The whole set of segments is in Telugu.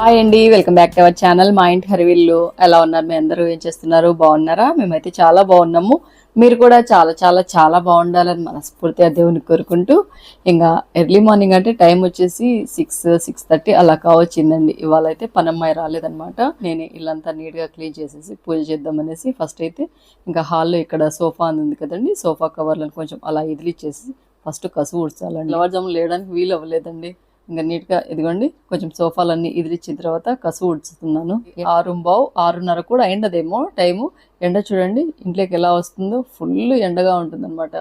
హాయ్ అండి welcome back to our channel మా ఇంటి హరివిల్లు ఎలా ఉన్నారు? మీ అందరూ ఏం చేస్తున్నారు? బాగున్నారా? మేమైతే చాలా బాగున్నాము. మీరు కూడా చాలా చాలా చాలా బాగుండాలని మనస్ఫూర్తిగా దేవుని కోరుకుంటూ ఇంకా ఎర్లీ మార్నింగ్ అంటే టైం వచ్చేసి సిక్స్ సిక్స్ థర్టీ అలా కావచ్చిందండి. ఇవాళ అయితే పనమ్మాయి రాలేదనమాట నేను ఇల్లంతా నీట్గా క్లీన్ చేసేసి పూజ చేద్దామనేసి ఫస్ట్ అయితే ఇంకా హాల్లో ఇక్కడ సోఫా ఉంది కదండి సోఫా కవర్లను కొంచెం అలా ఇదిలిచ్చేసి ఫస్ట్ కసువు ఉడ్చాలండి లవర్జాము లేయడానికి వీలు అవ్వలేదండి. ఇంకా నీట్గా ఇదిగోండి కొంచెం సోఫాలన్నీ ఇదిలిచ్చిన తర్వాత కసువు ఉడుచుతున్నాను. ఆరు బావు ఆరున్నర కూడా ఎండదేమో టైము. ఎండ చూడండి ఇంట్లోకి ఎలా వస్తుందో ఫుల్ ఎండగా ఉంటుందన్నమాట.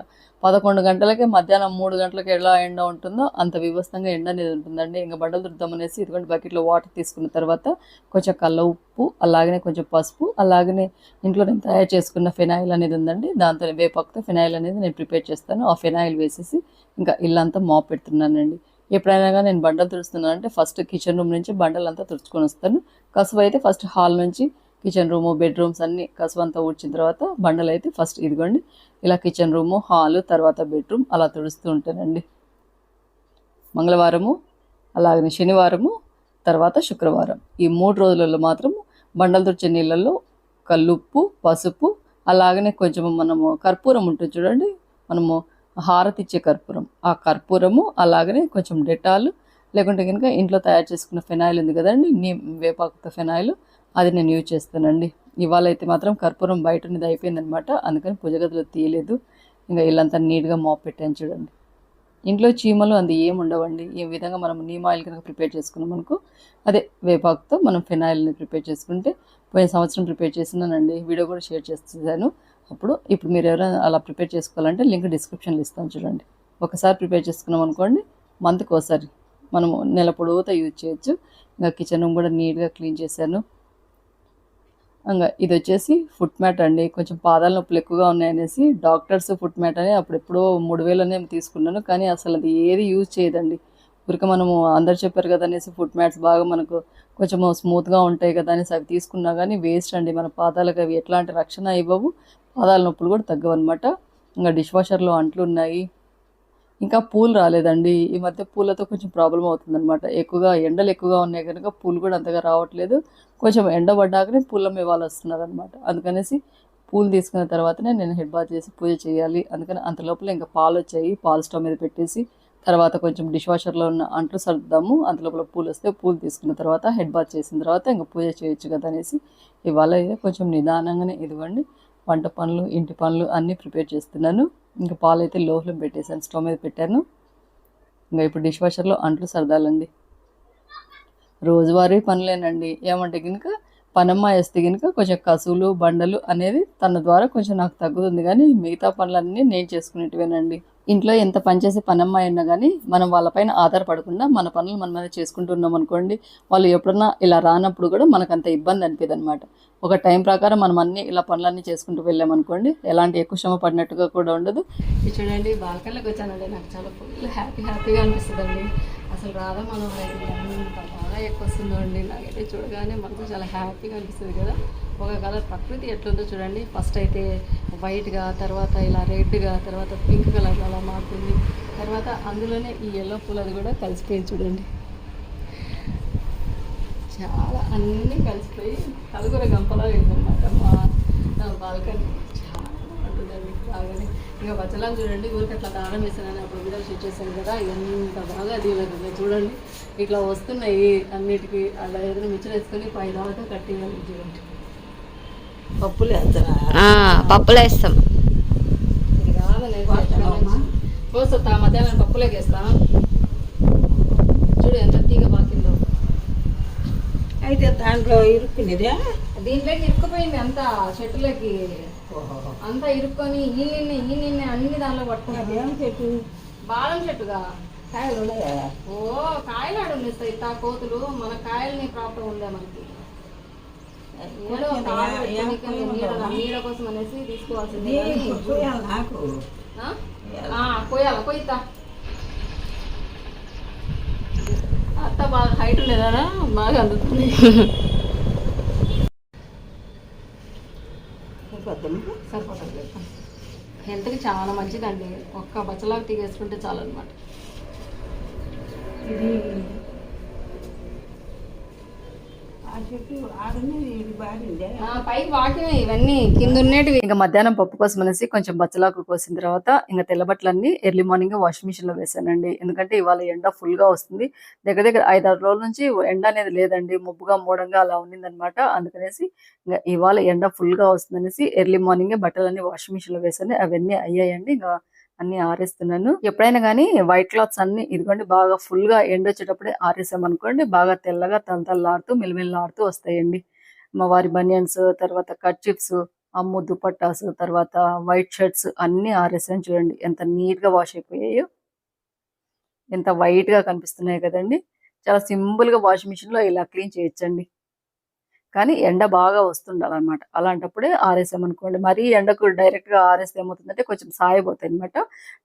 పదకొండు గంటలకే మధ్యాహ్నం మూడు గంటలకి ఎలా ఎండ ఉంటుందో అంత వివస్తంగా ఎండ అనేది ఉంటుందండి. ఇంకా బట్టలు దుర్దామనేసి ఇదిగోండి బకెట్లో వాటర్ తీసుకున్న తర్వాత కొంచెం కళ్ళ ఉప్పు అలాగనే కొంచెం పసుపు అలాగనే ఇంట్లో నేను తయారు చేసుకున్న ఫినాయిల్ అనేది ఉందండి. దాంతో వేపాకుతో ఫినాయిల్ అనేది నేను ప్రిపేర్ చేస్తాను. ఆ ఫినాయిల్ వేసేసి ఇంకా ఇల్లంతా మాప్ పెడుతున్నానండి. ఎప్పుడైనా కానీ నేను బండలు తుడుస్తున్నాను అంటే ఫస్ట్ కిచెన్ రూమ్ నుంచి బండలు అంతా తుడుచుకొని వస్తాను. కసువ అయితే ఫస్ట్ హాల్ నుంచి కిచెన్ రూము బెడ్రూమ్స్ అన్ని కసువ అంతా ఊడ్చిన తర్వాత బండలు అయితే ఫస్ట్ ఇదిగోండి. ఇలా కిచెన్ రూము హాలు తర్వాత బెడ్రూమ్ అలా తుడుస్తూ ఉంటానండి. మంగళవారము అలాగనే శనివారము తర్వాత శుక్రవారం. ఈ మూడు రోజులలో మాత్రం బండలు తుడిచే నీళ్ళల్లో కల్లుప్పు పసుపు అలాగనే కొంచెం మనము కర్పూరం ఉంటుంది చూడండి. మనము హారతి ఇచ్చే కర్పూరం. ఆ కర్పూరము అలాగనే కొంచెం డెటాల్ లేకుంటే కనుక ఇంట్లో తయారు చేసుకున్న ఫెనాయిల్ ఉంది కదండి నీ వేపాకుతో ఫెనాయిల్ అది నేను యూజ్ చేస్తానండి. ఇవాళ అయితే మాత్రం కర్పూరం బయట ఉన్నది అయిపోయిందనమాట అందుకని పూజగదిలో తీయలేదు. ఇంకా ఇల్లంతా నీట్గా మాప్ పెట్టాను చూడండి. ఇంట్లో చీమలు అంది ఏం ఉండవండి ఈ విధంగా మనం నీమ్ ఆయిల్ కనుక ప్రిపేర్ చేసుకున్నాం అనుకో అదే వేపాకుతో మనం ఫెనాయిల్ని ప్రిపేర్ చేసుకుంటే పోయిన సంవత్సరం ప్రిపేర్ చేసినానండి వీడియో కూడా షేర్ చేస్తాను. అప్పుడు ఇప్పుడు మీరు ఎవరైనా అలా ప్రిపేర్ చేసుకోవాలంటే లింక్ డిస్క్రిప్షన్లో ఇస్తాను చూడండి. ఒకసారి ప్రిపేర్ చేసుకున్నాం అనుకోండి మంత్కి ఒకసారి మనము నెల పొడవుతా యూజ్ చేయొచ్చు. ఇంకా కిచెన్ రూమ్ కూడా నీట్గా క్లీన్ చేశాను. ఇంకా ఇది వచ్చేసి ఫుట్ మ్యాట్ అండి. కొంచెం పాదాల నొప్పులు ఎక్కువగా ఉన్నాయనేసి డాక్టర్స్ ఫుట్ మ్యాట్ అని అప్పుడు ఎప్పుడో మూడు వేలనే తీసుకున్నాను కానీ అసలు అది ఏది యూజ్ చేయదండి. ఊరికే మనము అందరు చెప్పారు కదా అనేసి ఫుట్ మ్యాట్స్ బాగా మనకు కొంచెం స్మూత్గా ఉంటాయి కదా అనేసి అవి తీసుకున్నా కానీ వేస్ట్ అండి. మన పాదాలకు అవి ఎట్లాంటి రక్షణ ఇవ్వవు. పాదాల నొప్పులు కూడా తగ్గవు అనమాట ఇంకా డిష్ వాషర్లో అంట్లు ఉన్నాయి. ఇంకా పూలు రాలేదండి. ఈ మధ్య పూలతో కొంచెం ప్రాబ్లం అవుతుందన్నమాట. ఎక్కువగా ఎండలు ఎక్కువగా ఉన్నాయి కనుక పూలు కూడా అంతగా రావట్లేదు. కొంచెం ఎండ పడ్డాకనే పూల ఇవ్వాలి వస్తున్నారు అనమాట అందుకనేసి పూలు తీసుకున్న తర్వాతనే నేను హెడ్ బాత్ చేసి పూజ చేయాలి. అందుకని అంత లోపల ఇంకా పాలు వచ్చాయి. పాలు స్టవ్ మీద పెట్టేసి తర్వాత కొంచెం డిష్ వాషర్లో ఉన్న అంట్లు సర్దుదాము. అంత లోపల పూలు వస్తే పూలు తీసుకున్న తర్వాత హెడ్ బాత్ చేసిన తర్వాత ఇంకా పూజ చేయొచ్చు కదా అనేసి ఇవాళ అయితే కొంచెం నిదానంగానే ఇదివ్వండి వంట పనులు ఇంటి పనులు అన్నీ ప్రిపేర్ చేస్తున్నాను. ఇంకా పాలు అయితే లో ఫ్లేమ్ పెట్టేసాను స్టవ్ మీద పెట్టాను. ఇంకా ఇప్పుడు డిష్ వాషర్లో అంట్లు సర్దాలండి. రోజువారీ పనులేనండి. ఏమంటే కనుక పనమ్మ వేస్తే కనుక కొంచెం కసువులు బండలు అనేది తన ద్వారా కొంచెం నాకు తగ్గుతుంది. కానీ మిగతా పనులన్నీ నేను చేసుకునేటివేనండి. ఇంట్లో ఎంత పనిచేసే పనమ్మ అయినా కానీ మనం వాళ్ళపైన ఆధారపడకుండా మన పనులు మన మీద చేసుకుంటున్నాం అనుకోండి వాళ్ళు ఎప్పుడన్నా ఇలా రానప్పుడు కూడా మనకు అంత ఇబ్బంది అనిపిది అనమాట ఒక టైం ప్రకారం మనం అన్ని ఇలా పనులన్నీ చేసుకుంటూ వెళ్ళామనుకోండి ఎలాంటి ఎక్కువ శ్రమ పడినట్టుగా కూడా ఉండదు. చూడండి బాల్కనీలోకి వచ్చానండి నాకు చాలా ఫుల్ హ్యాపీ హ్యాపీగా అనిపిస్తుందండి. అసలు రాధా మనం బాగా ఎక్కువ వస్తుందో అండి. నాకైతే చూడగానే మనకు చాలా హ్యాపీగా అనిపిస్తుంది కదా. ఒక కలర్ ప్రకృతి ఎట్లుందో చూడండి. ఫస్ట్ అయితే వైట్గా తర్వాత ఇలా రెడ్గా తర్వాత పింక్ కలర్ అలా మారుతుంది. తర్వాత అందులోనే ఈ ఎల్లో పూలు అది కూడా కలిసిపోయింది చూడండి. చాలా అన్నీ కలిసిపోయి కలుగుర గంపలా అయిందన్నమాట మా బాల్కనీ. చాలా బాగుంటుందండి. బాగానే ఇంకా బచ్చలాలు చూడండి ఊరికి అట్లా దారం వేసానని అప్పుడు వీడియో షూట్ చేశాను కదా ఎంత బాగా దీవలేదు చూడండి ఇట్లా వస్తున్నాయి అన్నిటికీ. అలా ఏదైనా మిక్చర్ వేసుకొని పై దాకా కట్టేయాలి చూడండి. పప్పులు వేస్తారా? ఆ, పప్పులు వేస్తాం. ఇది కాదనే పోస్తా మధ్యాహ్నం పప్పులోకి వేస్తా చూడు ఎంత తీగ బాకిందో అయితే దాంట్లో ఇరుక్కునేదే? దీంట్లోకి ఇరుక్కుపోయింది అంతా చెట్టులోకి. అంతా ఇరుక్కొని ఈ నిన్నే ఈ నిన్నే అన్ని దానిలో పట్టుకుంటారు అదేం చెట్టు? బాదం చెట్టుగా? కాయలు ఉన్నాయా? ఓ కాయలు ఆడుండిస్తాయి తా కోతులు. మన కాయల్ని ప్రాప్తం ఉందా మనకి? నీడ కోసం అనేసి తీసుకోవాల్సింది పోయాలా పోయితా అత్త బాగా హైట్ ఉండేదా బాగా అందుతుంది. పొద్దున్న సరిపోతుంది. హెల్త్కి చాలా మంచిదండి. ఒక్క బచ్చలాగా తీగేసుకుంటే చాలన్నమాట. అనమాట ఇది చెట్టు ఆడనే ఇది బారిందే పైకి వాకినాయి ఇవన్నీ కింద ఉన్నటివి. ఇంకా మధ్యాహ్నం పప్పు కోసం అనేసి కొంచెం బచ్చలాకు కోసిన తర్వాత ఇంకా తెల్ల బట్టలన్నీ ఎర్లీ మార్నింగ్ వాషింగ్ మిషన్లో వేసానండి ఎందుకంటే ఇవాళ ఎండ ఫుల్గా వస్తుంది. దగ్గర దగ్గర ఐదారు రోజుల నుంచి ఎండ అనేది లేదండి. ముబ్బుగా మూడంగా అలా ఉన్నిందనమాట అందుకనేసి ఇంకా ఇవాళ ఎండ ఫుల్గా వస్తుందనేసి ఎర్లీ మార్నింగ్ బట్టలన్నీ వాషింగ్ మిషన్లో వేసాను అవన్నీ అయ్యాయండి. ఇంకా అన్ని ఆరేస్తున్నాను. ఎప్పుడైనా కానీ వైట్ క్లాత్స్ అన్ని ఇదిగోండి బాగా ఫుల్గా ఎండ వచ్చేటప్పుడే ఆరేసామనుకోండి బాగా తెల్లగా తలతల్లాడుతూ మెలిమెల్లాడుతూ వస్తాయండి. మా వారి బనియన్స్ తర్వాత కట్ చిప్స్ అమ్ము దుపట్టాస్ తర్వాత వైట్ షర్ట్స్ అన్ని ఆరేసాను చూడండి. ఎంత నీట్గా వాష్ అయిపోయాయో ఎంత వైట్గా కనిపిస్తున్నాయి కదండి. చాలా సింపుల్గా వాషింగ్ మిషన్లో ఇలా క్లీన్ చేయొచ్చండి. కానీ ఎండ బాగా వస్తుండాలన్నమాట. అలాంటప్పుడే ఆరేసామనుకోండి మరీ ఎండకు డైరెక్ట్గా ఆరేస్తే ఏమవుతుందంటే కొంచెం సాయపోతాయి అనమాట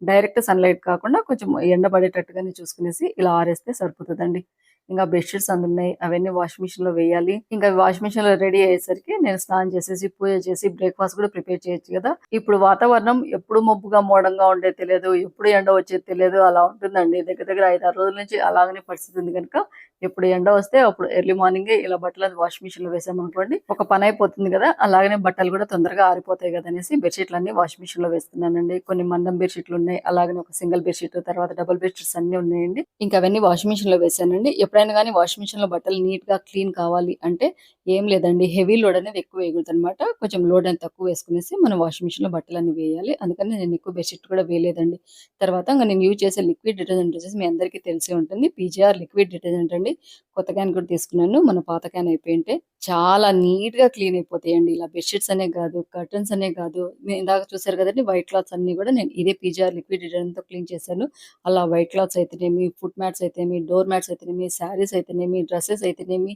డైరెక్ట్ సన్లైట్ కాకుండా కొంచెం ఎండ పడేటట్టుగానే చూసుకునేసి ఇలా ఆరేస్తే సరిపోతుందండి. ఇంకా బెడ్షీట్స్ అందున్నాయి. అవన్నీ వాషింగ్ మిషన్లో వేయాలి. ఇంకా వాషింగ్ మిషన్లో రెడీ అయ్యేసరికి నేను స్నానం చేసేసి పూజ చేసి బ్రేక్ఫాస్ట్ కూడా ప్రిపేర్ చేయొచ్చు కదా. ఇప్పుడు వాతావరణం ఎప్పుడు మబ్బుగా మోడంగా ఉండేది తెలియదు. ఎప్పుడు ఎండ వచ్చేది తెలియదు. అలా ఉంటుందండి. దగ్గర దగ్గర ఐదు ఆరు రోజుల నుంచి అలాగనే పరిస్థితి ఉంది కనుక ఎప్పుడు ఎండ వస్తే అప్పుడు ఎర్లీ మార్నింగ్ ఇలా బట్టలు వాషింగ్ మిషన్లో వేసామనుకోండి ఒక పని అయిపోతుంది కదా అలాగనే బట్టలు కూడా తొందరగా ఆరిపోతాయి కదా అనేసి బెడ్షీట్లు అన్ని వాషింగ్ మిషన్లో వేస్తున్నానండి. కొన్ని మందం బెడ్షీట్లు ఉన్నాయి అలాగనే ఒక సింగిల్ బెడ్షీట్ తర్వాత డబుల్ బెడ్షీట్స్ అన్ని ఉన్నాయండి. ఇంకా అవన్నీ వాషింగ్ మిషన్లో వేసానండి. ఎప్పుడైనా కానీ వాషింగ్ మిషన్లో బట్టలు నీట్గా క్లీన్ కావాలి అంటే ఏం లేదండి. హెవీ లోడ్ అనేది ఎక్కువ వేయకూడదు అనమాట కొంచెం లోడ్ అనేది తక్కువ వేసుకునేసి మనం వాషింగ్ మిషన్లో బట్టలు అన్ని వేయాలి. అందుకని నేను ఎక్కువ బెడ్షీట్ కూడా వేయలేదండి. తర్వాత ఇంకా నేను యూజ్ చేసే లిక్విడ్ డిటర్జెంట్ వచ్చేసి మీ అందరికీ తెలిసే ఉంటుంది. పీజీఆర్ లిక్విడ్ డిటర్జెంట్ అండి. కొత్త క్యాన్ కూడా తీసుకున్నాను. మన పాత క్యాన్ అయిపోయింటే చాలా నీట్గా క్లీన్ అయిపోతాయండి. ఇలా బెడ్షీట్స్ అనే కాదు కర్టన్స్ అనే కాదు. నేను ఇందాక చూసారు కదండి వైట్ క్లాత్స్ అన్ని కూడా నేను ఇదే పీజీఆర్ లిక్విడ్ డిటర్జెంట్తో క్లీన్ చేశాను. అలా వైట్ క్లాత్స్ అయితేనేమి ఫుట్ మ్యాట్స్ అయితేనేమి డోర్ మ్యాట్స్ అయితేనేమి శారీస్ అయితేనేమి డ్రెస్సెస్ అయితేనేమి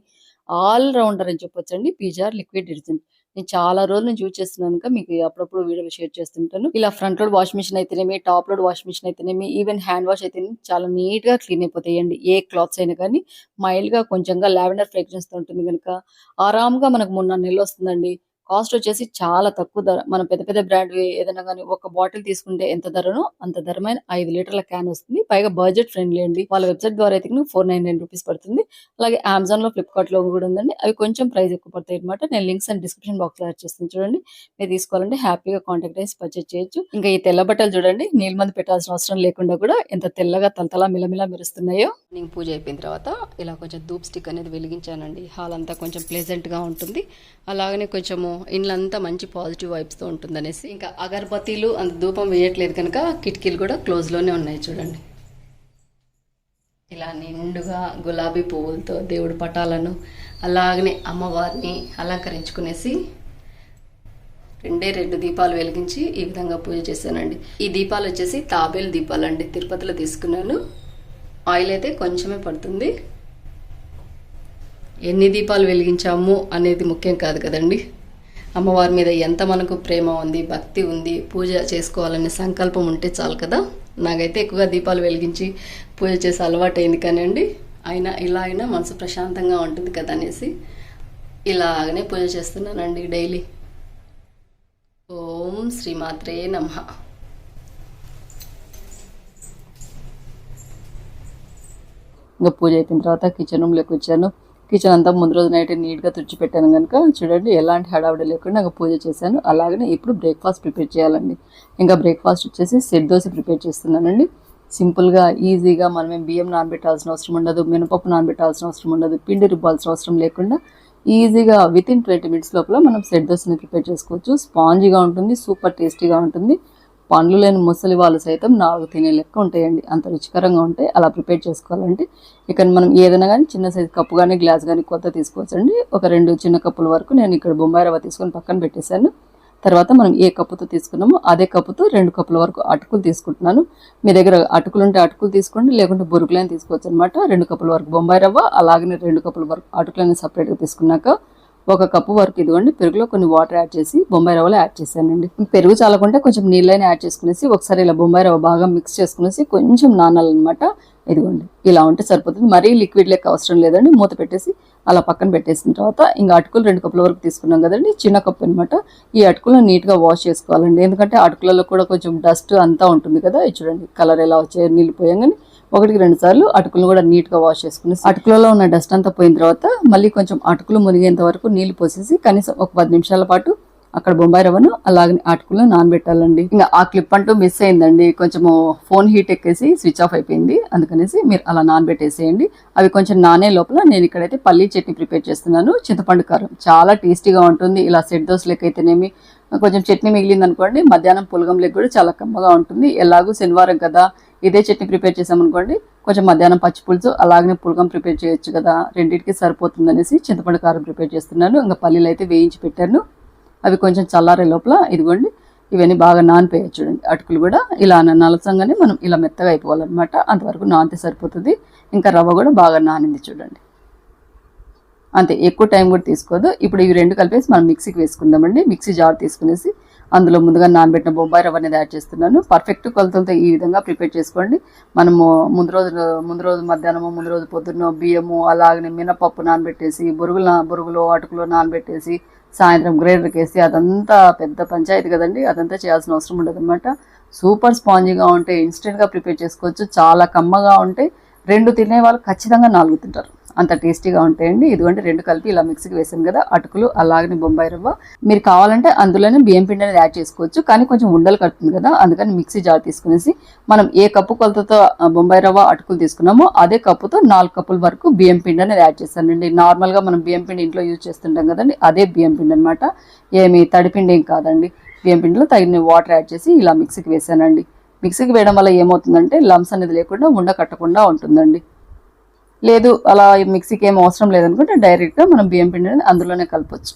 ఆల్ రౌండర్ అని చెప్పొచ్చండి. పీజార్ లిక్విడ్ డిటర్జెంట్ నేను చాలా రోజుల నుంచి యూజ్ చేస్తున్నాను కనుక మీకు అప్పుడప్పుడు వీడియోలు షేర్ చేస్తుంటాను. ఇలా ఫ్రంట్ లోడ్ వాష్ మిషన్ అయితేనేమి టాప్ లోడ్ వాష్ మిషన్ అయితేనేమి ఈవెన్ హ్యాండ్ వాష్ అయితేనేమి చాలా నీట్గా క్లీన్ అయిపోతాయండి. ఏ క్లాత్స్ అయినా కానీ మైల్డ్గా కొంచెంగా లావెండర్ ఫ్రేగ్రెన్స్తో ఉంటుంది కనుక ఆరామ్గా మనకు మూడు నెల నెలలు వస్తుందండి. కాస్ట్ వచ్చేసి చాలా తక్కువ ధర. మనం పెద్ద పెద్ద బ్రాండ్ ఏదైనా కానీ ఒక బాటిల్ తీసుకుంటే ఎంత ధరనో అంత ధరమైన ఐదు లీటర్ల క్యాన్ వస్తుంది. పైగా బడ్జెట్ ఫ్రెండ్లీ అండి. వాళ్ళ వెబ్సైట్ ద్వారా అయితే ఫోర్ నైన్ నైన్ రూపీస్ పడుతుంది. అలాగే అమెజాన్లో ఫ్లిప్కార్ట్లో కూడా ఉందండి. అవి కొంచెం ప్రైస్ ఎక్కువ పడతాయి అనమాట నేను లింక్స్ అండ్ డిస్క్రిప్షన్ బాక్స్లో యాడ్ చేస్తాను చూడండి. మీరు తీసుకోవాలంటే హ్యాపీగా కాంటాక్ట్ అయ్యి పర్చేజ్ చేయొచ్చు. ఇంకా ఈ తెల్ల బట్టలు చూడండి. నీళ్ళ మంది పెట్టాల్సిన అవసరం లేకుండా కూడా ఎంత తెల్లగా తలతలా మిలమిలా మెరుస్తున్నాయో. నేను పూజ అయిపోయిన తర్వాత ఇలా కొంచెం ధూప్ స్టిక్ అనేది వెలిగించానండి. హాల్ అంతా కొంచెం ప్లెజెంట్గా ఉంటుంది. అలాగనే కొంచెము ఇండ్లంతా మంచి పాజిటివ్ వైబ్స్తో ఉంటుందనేసి ఉంటుంది అనేసి ఇంకా అగరబత్తీలు అంత ధూపం వేయట్లేదు కనుక కిటికీలు కూడా క్లోజ్లోనే ఉన్నాయి చూడండి. ఇలా నిండుగా గులాబీ పువ్వులతో దేవుడి పటాలను అలాగనే అమ్మవారిని అలంకరించుకునేసి రెండే రెండు దీపాలు వెలిగించి ఈ విధంగా పూజ చేశానండి. ఈ దీపాలు వచ్చేసి తాబేలు దీపాలు అండి తిరుపతిలో తీసుకున్నాను. ఆయిల్ అయితే కొంచెమే పడుతుంది. ఎన్ని దీపాలు వెలిగించాము అనేది ముఖ్యం కాదు కదండి. అమ్మవారి మీద ఎంత మనకు ప్రేమ ఉంది భక్తి ఉంది పూజ చేసుకోవాలనే సంకల్పం ఉంటే చాలు కదా? నాకైతే ఎక్కువగా దీపాలు వెలిగించి పూజ చేసే అలవాటు అయింది కానివ్వండి అయినా ఇలా అయినా మనసు ప్రశాంతంగా ఉంటుంది కదా అనేసి ఇలాగనే పూజ చేస్తున్నానండి డైలీ. ఓం శ్రీమాత్రే నమ. ఇంకా పూజ అయిపోయిన తర్వాత కిచెన్ రూమ్లోకి వచ్చాను. కిచెన్ అంతా ముందు రోజు నైట్ నీట్గా తుడిచిపెట్టాను కనుక చూడండి ఎలాంటి హడావిడి లేకుండా నాకు పూజ చేశాను. అలాగనే ఇప్పుడు బ్రేక్ఫాస్ట్ ప్రిపేర్ చేయాలండి. ఇంకా బ్రేక్ఫాస్ట్ వచ్చేసి సెట్ దోశ ప్రిపేర్ చేస్తున్నానండి. సింపుల్గా ఈజీగా మనం బియ్యం నానబెట్టాల్సిన అవసరం ఉండదు మినపప్పు నానబెట్టాల్సిన అవసరం ఉండదు పిండి రుబ్బాల్సిన అవసరం లేకుండా ఈజీగా విత్ ఇన్ ట్వంటీ మినిట్స్ లోపల మనం సెట్ దోశని ప్రిపేర్ చేసుకోవచ్చు. స్పాంజీగా ఉంటుంది సూపర్ టేస్టీగా ఉంటుంది. పండ్లు లేని ముసలి వాళ్ళు సైతం నాలుగు తినే లెక్క ఉంటాయండి. అంత రుచికరంగా ఉంటాయి అలా ప్రిపేర్ చేసుకోవాలంటే ఇక్కడ మనం ఏదైనా కానీ చిన్న సైజు కప్పు కానీ గ్లాస్ కానీ కొత్త తీసుకోవచ్చండి. ఒక రెండు చిన్న కప్పుల వరకు నేను ఇక్కడ బొంబాయి రవ్వ తీసుకొని పక్కన పెట్టేశాను. తర్వాత మనం ఏ కప్పుతో తీసుకున్నామో అదే కప్పుతో రెండు కప్పుల వరకు అటుకులు తీసుకుంటున్నాను. మీ దగ్గర అటుకులు ఉంటే అటుకులు తీసుకోండి లేకుంటే బొరుకులైనా తీసుకోవచ్చు అనమాట రెండు కప్పుల వరకు బొంబాయి రవ్వ అలాగనే రెండు కప్పుల వరకు అటుకులని సపరేట్గా తీసుకున్నాక ఒక కప్పు వరకు ఇదిగోండి పెరుగులో కొన్ని వాటర్ యాడ్ చేసి బొంబాయి రవ్వలో యాడ్ చేశానండి. పెరుగు చాలకుంటే కొంచెం నీళ్ళైనా యాడ్ చేసుకునేసి ఒకసారి ఇలా బొంబాయి రవ్వ బాగా మిక్స్ చేసుకునేసి కొంచెం నానాలన్నమాట. ఇదిగోండి ఇలా ఉంటే సరిపోతుంది. మరీ లిక్విడ్ లెక్క అవసరం లేదండి. మూత పెట్టేసి అలా పక్కన పెట్టేసిన తర్వాత ఇంకా అటుకులు రెండు కప్పుల వరకు తీసుకున్నాం కదండి. చిన్న కప్పు అనమాట ఈ అటుకులను నీట్గా వాష్ చేసుకోవాలండి. ఎందుకంటే అటుకులలో కూడా కొంచెం డస్ట్ అంతా ఉంటుంది కదా. చూడండి కలర్ ఎలా వచ్చాయో నీళ్ళు పోయాం కానీ ఒకటికి రెండు సార్లు అటుకులు కూడా నీట్గా వాష్ చేసుకుని అటుకులలో ఉన్న డస్ట్ అంతా పోయిన తర్వాత మళ్ళీ కొంచెం అటుకులు మునిగేంత వరకు నీళ్ళు పోసేసి కనీసం ఒక పది నిమిషాల పాటు అక్కడ బొంబాయి రవ్వను అలాగే అటుకులు నానబెట్టాలండి. ఇంకా ఆ క్లిప్ అంటూ మిస్ అయిందండి. కొంచెము ఫోన్ హీట్ ఎక్కేసి స్విచ్ ఆఫ్ అయిపోయింది. అందుకనేసి మీరు అలా నానబెట్టేసేయండి. అవి కొంచెం నానే లోపల నేను ఇక్కడైతే పల్లీ చట్నీ ప్రిపేర్ చేస్తున్నాను. చింతపండు కారం చాలా టేస్టీగా ఉంటుంది. ఇలా సెట్ దోశ అయితేనేమి కొంచెం చట్నీ మిగిలింది అనుకోండి మధ్యాహ్నం లెక్క కూడా చాలా కమ్మగా ఉంటుంది. ఎలాగూ శనివారం కదా ఇదే చట్నీ ప్రిపేర్ చేసామనుకోండి కొంచెం మధ్యాహ్నం పచ్చి పులుసు అలాగనే పులకం ప్రిపేర్ చేయొచ్చు కదా రెండింటికి సరిపోతుంది అనేసి చింతపండు కారం ప్రిపేర్ చేస్తున్నాను. ఇంకా పల్లీలు అయితే వేయించి పెట్టాను. అవి కొంచెం చల్లారే లోపల ఇదిగోండి ఇవన్నీ బాగా నానిపోయాయి చూడండి అటుకులు కూడా. ఇలా నలసంగానే మనం ఇలా మెత్తగా అయిపోవాలన్నమాట అంతవరకు నానితే సరిపోతుంది. ఇంకా రవ్వ కూడా బాగా నానింది చూడండి. అంతే ఎక్కువ టైం కూడా తీసుకోదు. ఇప్పుడు ఇవి రెండు కలిపేసి మనం మిక్సీకి వేసుకుందామండి. మిక్సీ జార్ తీసుకునేసి అందులో ముందుగా నానబెట్టిన బొబ్బాయి రవ్వ అనేది యాడ్ చేస్తున్నాను. పర్ఫెక్ట్ కొలతలతో ఈ విధంగా ప్రిపేర్ చేసుకోండి. మనము ముందు రోజు ముందు రోజు మధ్యాహ్నము ముందు రోజు పొద్దున్న బియ్యము అలాగనే మినపప్పు నానబెట్టేసి బురుగులు నా- బురుగులు అటుకులు నానబెట్టేసి సాయంత్రం గ్రైండర్కి వేసి అదంతా పెద్ద పంచాయతీ కదండి. అదంతా చేయాల్సిన అవసరం ఉండదు అనమాట సూపర్ స్పాంజీగా ఉంటే ఇన్స్టెంట్గా ప్రిపేర్ చేసుకోవచ్చు. చాలా కమ్మగా ఉంటే రెండు తినే వాళ్ళు ఖచ్చితంగా నాలుగు తింటారు. అంత టేస్టీగా ఉంటాయండి. ఇదిగోండి రెండు కలిపి ఇలా మిక్సీకి వేసాను కదా అటుకులు అలాగనే బొంబాయి రవ్వ. మీరు కావాలంటే అందులోనే బియ్యం పిండి అనేది యాడ్ చేసుకోవచ్చు కానీ కొంచెం ఉండలు కడుతుంది కదా అందుకని మిక్సీ జార్ తీసుకునేసి మనం ఏ కప్పు కొలతతో బొంబాయి రవ్వ అటుకులు తీసుకున్నామో అదే కప్పుతో నాలుగు కప్పుల వరకు బియ్యం పిండి అనేది యాడ్ చేస్తానండి నార్మల్గా మనం బియ్యం పిండి ఇంట్లో యూజ్ చేస్తుంటాం కదండి అదే బియ్యం పిండి అనమాట ఏమి తడిపిండి ఏం కాదండి. బియ్యం పిండిలో తగిన వాటర్ యాడ్ చేసి ఇలా మిక్సీకి వేసానండి. మిక్సీకి వేయడం వల్ల ఏమవుతుందంటే లమ్స్ అనేది లేకుండా ఉండ కట్టకుండా ఉంటుందండి. లేదు అలా మిక్సీకి ఏం అవసరం లేదనుకుంటే డైరెక్ట్గా మనం బియ్యం పిండి అనేది అందులోనే కలపొచ్చు.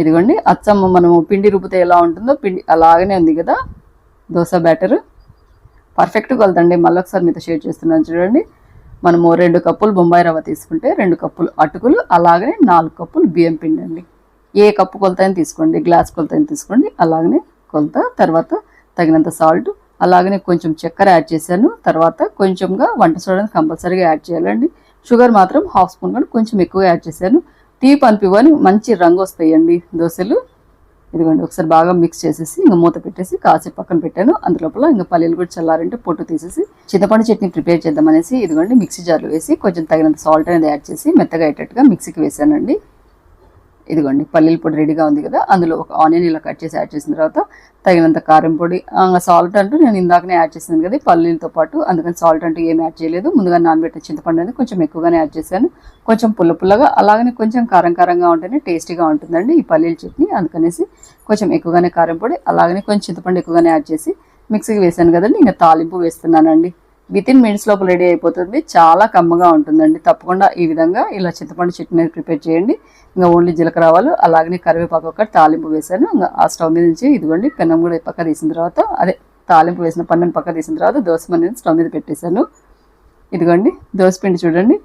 ఇదిగోండి అచ్చం మనము పిండి రుబ్బితే ఎలా ఉంటుందో పిండి అలాగనే ఉంది కదా దోశ బ్యాటర్. పర్ఫెక్ట్గా కొలతండి మళ్ళీ ఒకసారి మీతో షేర్ చేస్తున్నాను చూడండి. మనము రెండు కప్పులు బొంబాయి రవ్వ తీసుకుంటే రెండు కప్పులు అటుకులు అలాగనే నాలుగు కప్పులు బియ్యం పిండి అండి ఏ కప్పు కొలత తీసుకోండి గ్లాస్ కొలత తీసుకోండి అలాగనే కొలత తర్వాత తగినంత సాల్ట్ అలాగనే కొంచెం చక్కెర యాడ్ చేశాను. తర్వాత కొంచెంగా వంట సోడాని కంపల్సరీగా యాడ్ చేయాలండి. షుగర్ మాత్రం హాఫ్ స్పూన్ కానీ కొంచెం ఎక్కువ యాడ్ చేశాను. టీ పంపివ్వని. మంచి రంగు వస్తాయండి దోశలు. ఇదిగోండి ఒకసారి బాగా మిక్స్ చేసేసి ఇంకా మూత పెట్టేసి కాసేపు పక్కన పెట్టాను. అందులోపల ఇంకా పల్లీలు కూడా చల్లారంటే పొట్టు తీసేసి చింతపండు చట్నీ ప్రిపేర్ చేద్దామనేసి ఇదిగోండి మిక్సీ జార్లో వేసి కొంచెం తగినంత సాల్ట్ అనేది యాడ్ చేసి మెత్తగా అయ్యేటట్టుగా మిక్సీకి వేసానండి ఇదిగోండి పల్లీల పొడి రెడీగా ఉంది కదా అందులో ఒక ఆనియన్ ఇలా కట్ చేసి యాడ్ చేసిన తర్వాత తగినంత కారం పొడి సాల్ట్ అంటూ నేను ఇందాకనే యాడ్ చేసాను కదా పల్లీలతో పాటు అందుకని సాల్ట్ అంటూ ఏం యాడ్ చేయలేదు. ముందుగా నానబెట్టిన చింతపండు అనేది కొంచెం ఎక్కువగానే యాడ్ చేశాను. కొంచెం పుల్ల పుల్లగా అలాగనే కొంచెం కారం కారంగా ఉంటేనే టేస్టీగా ఉంటుందండి ఈ పల్లీల చట్నీ. అందుకనేసి కొంచెం ఎక్కువగానే కారం పొడి అలాగనే కొంచెం చింతపండు ఎక్కువగానే యాడ్ చేసి మిక్సీకి వేసాను కదండి ఇంకా తాలింపు వేస్తున్నానండి. విత్ ఇన్ మినిట్స్ లోపల రెడీ అయిపోతుంది. చాలా కమ్మగా ఉంటుందండి. తప్పకుండా ఈ విధంగా ఇలా చింతపండు చట్నీ ప్రిపేర్ చేయండి. ఇంకా ఓన్లీ జీలకర్ర ఆవాలు అలాగనే కరివేపాకు ఒకటి తాలింపు వేసాను ఇంకా ఆ స్టవ్ మీద నుంచి ఇదిగోండి పెనం కూడా పక్క తీసిన తర్వాత అదే తాలింపు వేసిన పన్నెండు పక్క తీసిన తర్వాత దోశ అనేది స్టవ్ మీద పెట్టేశాను. ఇదిగోండి దోశ పిండి చూడండి.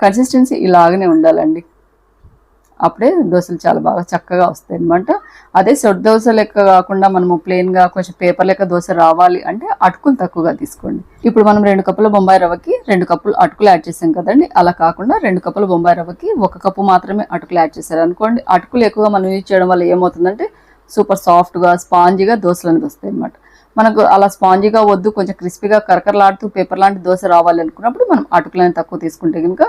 కన్సిస్టెన్సీ ఇలాగనే ఉండాలండి. అప్పుడే దోశలు చాలా బాగా చక్కగా వస్తాయి అనమాట అదే సొట్ దోశ లెక్క కాకుండా మనము ప్లెయిన్గా కొంచెం పేపర్ లెక్క దోశ రావాలి అంటే అటుకులు తక్కువగా తీసుకోండి. ఇప్పుడు మనం రెండు కప్పుల బొంబాయి రవ్వకి రెండు కప్పులు అటుకులు యాడ్ చేసాం కదండి. అలా కాకుండా రెండు కప్పుల బొంబాయి రవ్వకి ఒక కప్పు మాత్రమే అటుకులు యాడ్ చేశారు అనుకోండి అటుకులు ఎక్కువగా మనం యూజ్ చేయడం వల్ల ఏమవుతుందంటే సూపర్ సాఫ్ట్గా స్పాంజీగా దోశలు అనేది వస్తాయి అనమాట మనకు అలా స్పాంజీగా వద్దు కొంచెం క్రిస్పీగా కరకరలాడుతూ పేపర్ లాంటి దోశ రావాలి అనుకున్నప్పుడు మనం అటుకులను తక్కువ తీసుకుంటే కనుక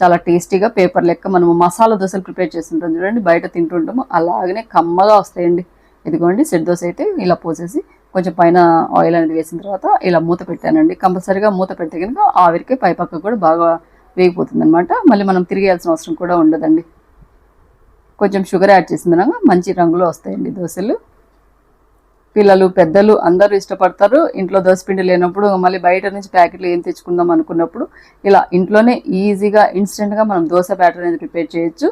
చాలా టేస్టీగా పేపర్ లెక్క మనము మసాలా దోశలు ప్రిపేర్ చేస్తుంటాం చూడండి బయట తింటుంటాము. అలాగనే కమ్మగా వస్తాయండి. ఇదిగోండి సెట్ దోశ అయితే ఇలా పోసేసి కొంచెం పైన ఆయిల్ అనేది వేసిన తర్వాత ఇలా మూత పెట్టానండి. కంపల్సరీగా మూత పెడితే కనుక ఆవిరికి పైపక్క కూడా బాగా వేగిపోతుంది అనమాట మళ్ళీ మనం తిరిగేయాల్సిన అవసరం కూడా ఉండదండి. కొంచెం షుగర్ యాడ్ చేసిన మంచి రంగులో వస్తాయండి దోశలు. పిల్లలు పెద్దలు అందరూ ఇష్టపడతారు. ఇంట్లో దోసపిండి లేనప్పుడు మళ్ళీ బయట నుంచి ప్యాకెట్లు ఏం తెచ్చుకుందాం అనుకున్నప్పుడు ఇలా ఇంట్లోనే ఈజీగా ఇన్స్టెంట్గా మనం దోశ బ్యాటర్ అనేది ప్రిపేర్ చేయొచ్చు.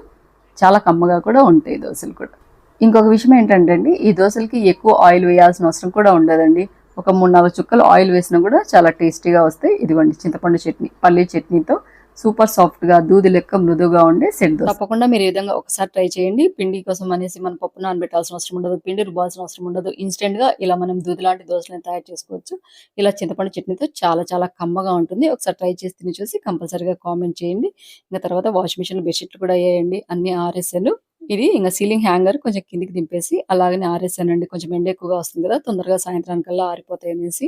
చాలా కమ్మగా కూడా ఉంటాయి దోశలు కూడా. ఇంకొక విషయం ఏంటంటే అండి ఈ దోశలకి ఎక్కువ ఆయిల్ వేయాల్సిన అవసరం కూడా ఉండదండి. ఒక మూడు నాలుగు చుక్కలు ఆయిల్ వేసినా కూడా చాలా టేస్టీగా వస్తాయి. ఇదిగోండి చింతపండు చట్నీ పల్లీ చట్నీతో సూపర్ సాఫ్ట్గా దూది లెక్క మృదుగా ఉండే సెట్ దోశ. తప్పకుండా మీరు ఈ విధంగా ఒకసారి ట్రై చేయండి. పిండి కోసం అనేసి మనం పప్పు నానబెట్టాల్సిన అవసరం ఉండదు. పిండి రుబ్బాల్సిన అవసరం ఉండదు. ఇన్స్టెంట్గా ఇలా మనం దూది లాంటి దోశలను తయారు చేసుకోవచ్చు. ఇలా చింతపండు చట్నీతో చాలా చాలా కమ్మగా ఉంటుంది. ఒకసారి ట్రై చేసి తిని చూసి కంపల్సరీగా కామెంట్ చేయండి. ఇంకా తర్వాత వాషింగ్ మిషన్ బెడ్షీట్లు కూడా వేయండి. అన్ని ఆర్ఎస్ఎల్. ఇది ఇంకా సీలింగ్ హ్యాంగర్ కొంచెం కిందికి దింపేసి అలాగనే ఆరేసానండి కొంచెం ఎండ ఎక్కువగా వస్తుంది కదా తొందరగా సాయంత్రానికల్లా ఆరిపోతాయి అనేసి.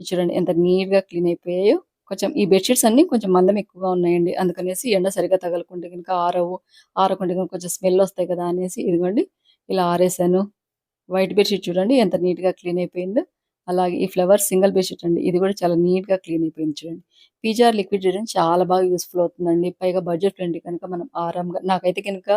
చూడండి ఎంత నీట్గా క్లీన్ అయిపోయాయో. కొంచెం ఈ బెడ్షీట్స్ అన్ని కొంచెం మందం ఎక్కువగా ఉన్నాయండి. అందుకనేసి ఎండ సరిగా తగలకుంటే కనుక ఆరవు ఆరకుంటే కనుక కొంచెం స్మెల్ వస్తాయి కదా అనేసి ఇదిగోండి ఇలా ఆరేసాను. వైట్ బెడ్షీట్ చూడండి ఎంత నీట్గా క్లీన్ అయిపోయిందో. అలాగే ఈ ఫ్లవర్ సింగిల్ బెడ్షీట్ అండి. ఇది కూడా చాలా నీట్గా క్లీన్ అయిపోయింది చూడండి. పీజార్ లిక్విడ్ డిటర్జెంట్ చాలా బాగా యూస్ఫుల్ అవుతుందండి. పైగా బడ్జెట్ ఫ్రెండ్లీ కనుక మనం ఆరాంగా నాకైతే కనుక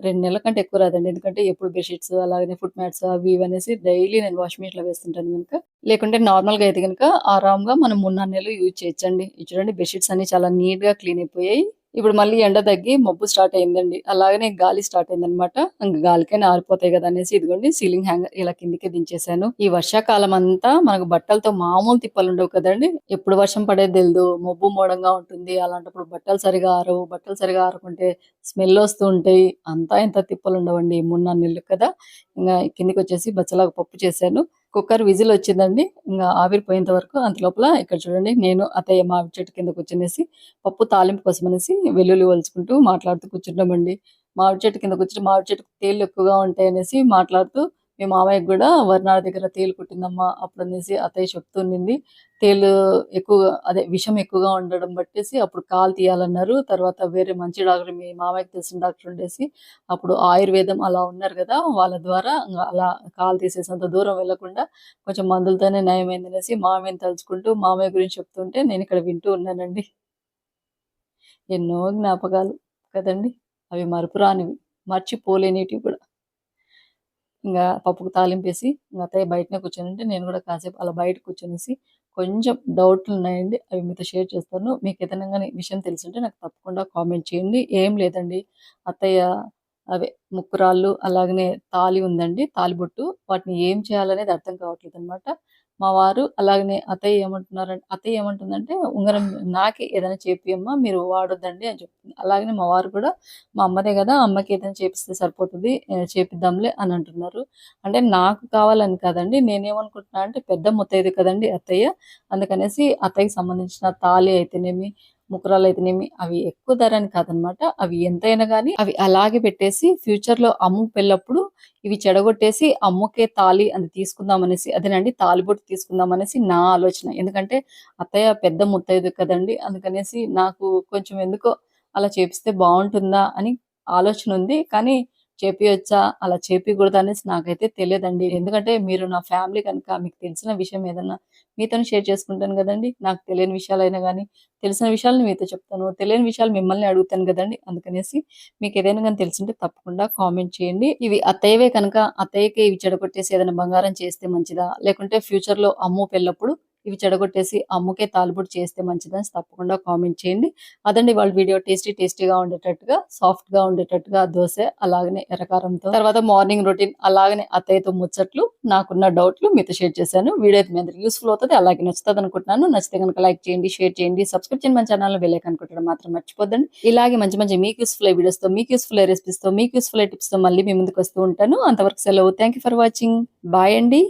రెండు నెలల కంటే ఎక్కువ రాదండి. ఎందుకంటే ఎప్పుడు బెడ్షీట్స్ అలాగే ఫుట్ మ్యాట్స్ అవి ఇవి అనేసి డైలీ నేను వాషింగ్ మిషన్లో వేస్తుంటాను కనుక. లేకుంటే నార్మల్గా అయితే కనుక ఆరాంగా మనం మూడు నెలలు యూజ్ చేయొచ్చండి. చూడండి బెడ్షీట్స్ అన్ని చాలా నీట్గా క్లీన్ అయిపోయాయి. ఇప్పుడు మళ్ళీ ఎండ తగ్గి మబ్బు స్టార్ట్ అయిందండి. అలాగనే గాలి స్టార్ట్ అయిందనమాట ఇంకా గాలికైనా ఆరిపోతాయి కదా అనేసి ఇదిగోండి సీలింగ్ హ్యాంగర్ ఇలా కిందికి దించేశాను. ఈ వర్షాకాలం అంతా మనకు బట్టలతో మామూలు తిప్పలు ఉండవు కదండి. ఎప్పుడు వర్షం పడేది తెలియదు మబ్బు మోడంగా ఉంటుంది. అలాంటప్పుడు బట్టలు సరిగా ఆరవు. బట్టలు సరిగా ఆరకుంటే స్మెల్ వస్తూ ఉంటాయి. అంతా ఇంత తిప్పలు ఉండవండి. మూడు నాలుగు నెలలు కదా. ఇంకా కిందికి వచ్చేసి బచ్చలాగా పప్పు చేశాను. కుక్కర్ విజిల్ వచ్చిందండి. ఇంకా ఆవిరిపోయేంత వరకు అంత లోపల ఇక్కడ చూడండి నేను అత్తయ్య మామిడి చెట్టు కింద కూర్చునేసి పప్పు తాలింపు కోసం అనేసి వెల్లుల్లి వలుచుకుంటూ మాట్లాడుతూ కూర్చుంటామండి మామిడి చెట్టు కింద కూర్చుని మామిడి చెట్టుకు తేళ్ళు ఎక్కువగా ఉంటాయి అనేసి మాట్లాడుతూ మీ మామయ్యకి కూడా వరనాడు దగ్గర తేలు కుట్టిందమ్మా అప్పుడు అనేసి అత్తయ్య చెప్తుండింది తేలు ఎక్కువగా అదే విషం ఎక్కువగా ఉండడం బట్టేసి అప్పుడు కాలు తీయాలన్నారు. తర్వాత వేరే మంచి డాక్టర్ మీ మామయ్యకి తెలిసిన డాక్టర్ ఉండేసి అప్పుడు ఆయుర్వేదం అలా ఉన్నారు కదా వాళ్ళ ద్వారా అలా కాలు తీసేసేంత దూరం వెళ్ళకుండా కొంచెం మందులతోనే నయమైంది అనేసి మామయ్యని తలుచుకుంటూ మామయ్య గురించి చెప్తుంటే నేను ఇక్కడ వింటూ ఉన్నానండి. ఎన్నో జ్ఞాపకాలు కదండి అవి మరపురానివి మర్చిపోలేనిటివి కూడా. ఇంకా పప్పుకు తాలింపేసి ఇంకా అత్తయ్య బయటనే కూర్చొని ఉంటే నేను కూడా కాసేపు అలా బయట కూర్చొనేసి కొంచెం డౌట్లు ఉన్నాయండి అవి మీతో షేర్ చేస్తాను. మీకు ఏదైనా విషయం తెలిసింటే నాకు తప్పకుండా కామెంట్ చేయండి. ఏం లేదండి. అత్తయ్య అవే ముక్కురాళ్ళు అలాగనే తాలి ఉందండి తాలిబొట్టు. వాటిని ఏం చేయాలనేది అర్థం కావట్లేదు అనమాట మా వారు అలాగనే అత్తయ్య ఏమంటున్నారంటే అత్తయ్య ఏమంటుందంటే ఉంగరం నాకే ఏదైనా చేపియమ్మా మీరు వాడొద్దండి అని చెప్తుంది. అలాగనే మా వారు కూడా మా అమ్మదే కదా అమ్మకి ఏదైనా చేపిస్తే సరిపోతుంది చేపిద్దాంలే అని అంటున్నారు. అంటే నాకు కావాలని కాదండి నేనేమనుకుంటున్నా అంటే పెద్ద ముత్తైదు కదండి అత్తయ్య అందుకనేసి అత్తయ్యకి సంబంధించిన తాళి అయితేనేమి ముకురాలు అయితేనేమి అవి ఎక్కువ ధర అని కాదనమాట. అవి ఎంతైనా కానీ అవి అలాగే పెట్టేసి ఫ్యూచర్లో అమ్ము పెళ్ళప్పుడు ఇవి చెడగొట్టేసి అమ్ముకే తాళి అది తీసుకుందాం అనేసి అదేనండి తాలిబొట్టు తీసుకుందాం అనేసి నా ఆలోచన. ఎందుకంటే అత్తయ్య పెద్ద ముత్తైదు కదండి. అందుకనేసి నాకు కొంచెం ఎందుకో అలా చేపిస్తే బాగుంటుందా అని ఆలోచన ఉంది. కానీ చేపియొచ్చా? అలా చేపియకూడదా అనేసి నాకైతే తెలియదండి. ఎందుకంటే మీరు నా ఫ్యామిలీ కనుక మీకు తెలిసిన విషయం ఏదన్నా మీతో షేర్ చేసుకుంటాను కదండి. నాకు తెలియని విషయాలైనా కానీ తెలిసిన విషయాలను మీతో చెప్తాను. తెలియని విషయాలు మిమ్మల్ని అడుగుతాను కదండి. అందుకనేసి మీకు ఏదైనా కానీ తెలిసింటే తప్పకుండా కామెంట్ చేయండి. ఇవి అత్తయ్యవే కనుక అత్తయ్యకి ఇవి చెడగొట్టేసి ఏదైనా బంగారం చేస్తే మంచిదా? లేకుంటే ఫ్యూచర్లో అమ్ము పెళ్ళప్పుడు ఇవి చెడగొట్టేసి అమ్ముకే తాలుబుడు చేస్తే మంచిదని తప్పకుండా కామెంట్ చేయండి. అదండి వాళ్ళ వీడియో టేస్టీ టేస్టీగా ఉండేటట్టుగా సాఫ్ట్గా ఉండేటట్టుగా దోశ అలాగనే ఎర్రకారంతో. తర్వాత మార్నింగ్ రొటీన్ అలాగనే అత్తయ్యతో ముచ్చట్లు నాకున్న డౌట్లు మీతో షేర్ చేశాను. వీడియో అయితే మీ అందరికి యూస్ఫుల్ అవుతుంది. అలాగే నచ్చుతుంది అనుకుంటున్నాను. నచ్చితే కనుక లైక్ చేయండి షేర్ చేయండి సబ్స్క్రైబ్ చేయండి మన ఛానల్ వెళ్ళే అనుకుంటాడు మాత్రం మర్చిపోద్దండి. ఇలాగే మంచి మంచి మీకు యూస్ఫుల్ వీడియోస్తో మీకు యూస్ఫుల్ రెసిపీస్తో మీకు యూస్ఫుల్ టిప్స్ మళ్ళీ మీ ముందుకు వస్తూ ఉంటాను. అంతవరకు సెలవు. Thank you for watching bye అండి.